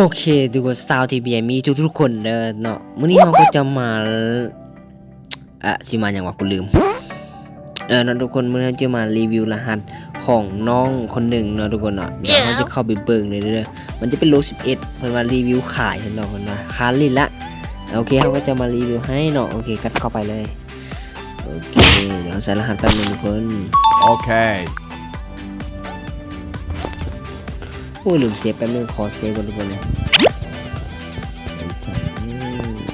โอเคทุกคนสาวทีเบียมีทุกทุกคนเนาะมื้อนี้เราก็จะมาอะสิมาอย่างว่ากูลืมเออเนาะทุกคนมื้อนี้จะมารีวิวรหัสของน้องคนหนึ่งเนาะทุกคนเนาะเดี๋ยวเราจะเข้าไปเบิ่งเลยเด้อมันจะเป็นโล11เพิ่นมารีวิวขายเห็นเนาะเพิ่นว่าคาลินละโอเคเขาก็จะมารีวิวให้เนาะโอเคกัดเข้าไปเลยโอเคเดี๋ยวใส่รหัสแป๊บนึงทุกคน Okay. โอ้ยลืมเซฟแป๊บนึงขอเซฟก่อนทุกคนเลย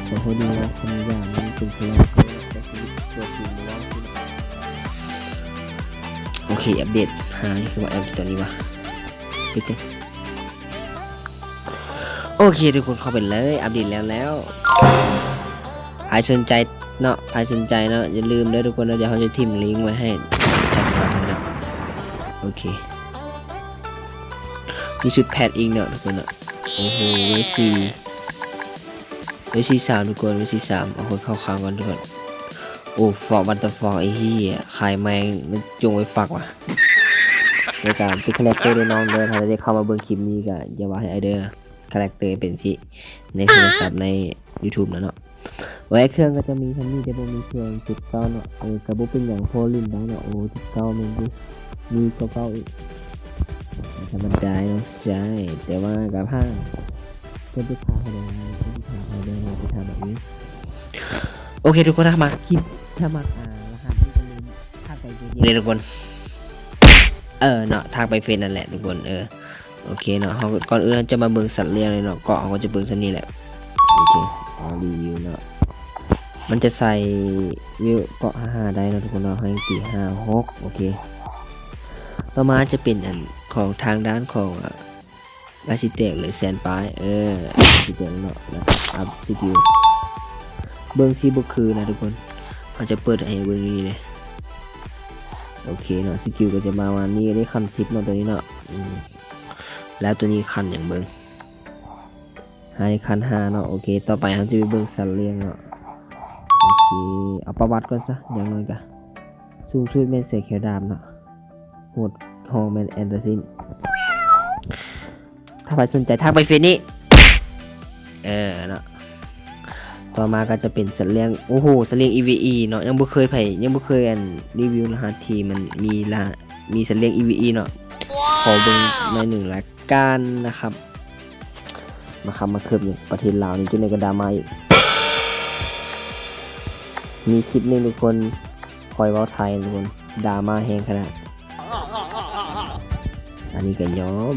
ขอโทษดีนะคำหยาบมันเป็นพลังแต่ชีวิตตัวจริงมันว่าขึ้นโอเค อัปเดตหาคือว่าแอปตัวนี้วะปิดเลยโอเค ทุกคนเข้าไปเลย อัปเดตแล้วแล้วใครสนใจเนาะใครสนใจเนาะอย่าลืมเด้อทุกคนเดี๋ยวเขาจะทิ้มลิงก์ไว้ให้แชทก่อนนะโอเค มีชุดแพทอีกเนาะทุกคนเนาะโอ้โหเวซีเวซีสามทุกคนเวซีสามเอาคนเข้าค้างก่อนทุกคนโอ้ฟอกบัตเตอร์ฟอกไอ้เหี้ยขายแมงมันจงไว้ฝากว่ะในการเป็นคาแรคเตอร์ด้วยน้องเด้อถ้าได้เข้ามาเบิ่งคลิปนี้ก็อย่าว่าให้ไอเด้อคาแรคเตอร์เป็นสิในโทรศัพท์ใน YouTube นะเนาะไว้เครื่องก็จะมีทั้งนี้แต่บ่มีเครื่องจุดเก้าเนาะเออกระบุเป็นอย่างโฟลินได้เนาะโอ้จุดเก้ามันดิมีเก้าเก้าอีก ธรรมดาเนาะใช่แต่ว่ากับผ้าเพื่อนที่พาเขาเลยเพื่อนที่พาเขาเลยเราไปทำแบบนี้ โอเคทุกคนถ้ามาคลิปถ้ามาอ่ารหัสที่จะลืมทักไปเยอะๆเลยทุกคน เออเนาะทักไปเฟซนั่นแหละทุกคนเออโอเคเนาะเขาก่อนอื่นจะมาเบิ่งสัตว์เลี้ยงเลยเนาะเกาะเขาก็จะเบิ่งสันนี้แหละโอเคเอรีวิวเนาะมันจะใส่วิวเกาะห้าได้เนาะทุกคนเนาะให้สี่ห้าหกโอเค ต่อมาจะเป็นอัน ของทางด้านของราชิเตกหรือแซนปายเออราชิเตกเนาะนะครับอัพสกิลเบิ้งซีบุคือนะทุกคนเขาจะเปิดให้เบิ้งนี่เลยโอเคเนาะสกิลก็จะมาวันนี้ได้คันซิปเนาะตัวนี้เนาะแล้วตัวนี้คันอย่างเบิ้งให้คันห้าเนาะโอเค ต่อไปเขาจะไปเบิ้งสัตว์เลี้ยงเนาะโอเคเอาประวัติก่อนซะอย่างน้อยกะสูงสุดเป็นเสกเขียวดำเนาะโหด ฮอร์แมนแอนเดอร์ซินถ้าใครสนใจทักไปเฟซนี้เออเนาะต่อมาก็จะเป็นสัตว์เลี้ยงโอ้โหสัตว์เลี้ยง EVE เนาะยังบ่เคยไผยังบ่เคยอันรีวิวรหัสที่มันมีละมีสัตว์เลี้ยง EVE เนาะขอเบิ่งในอยหนึ่งละกันนะครับ มาคำมาเคิบอย่างประเทศลาวนี่จนในกระดามาอีกมีคลิปหนึงทุกคนคอยเว้าไทยทุกคนดราม่าแหงขนาดอัน นี่ก็ย้อม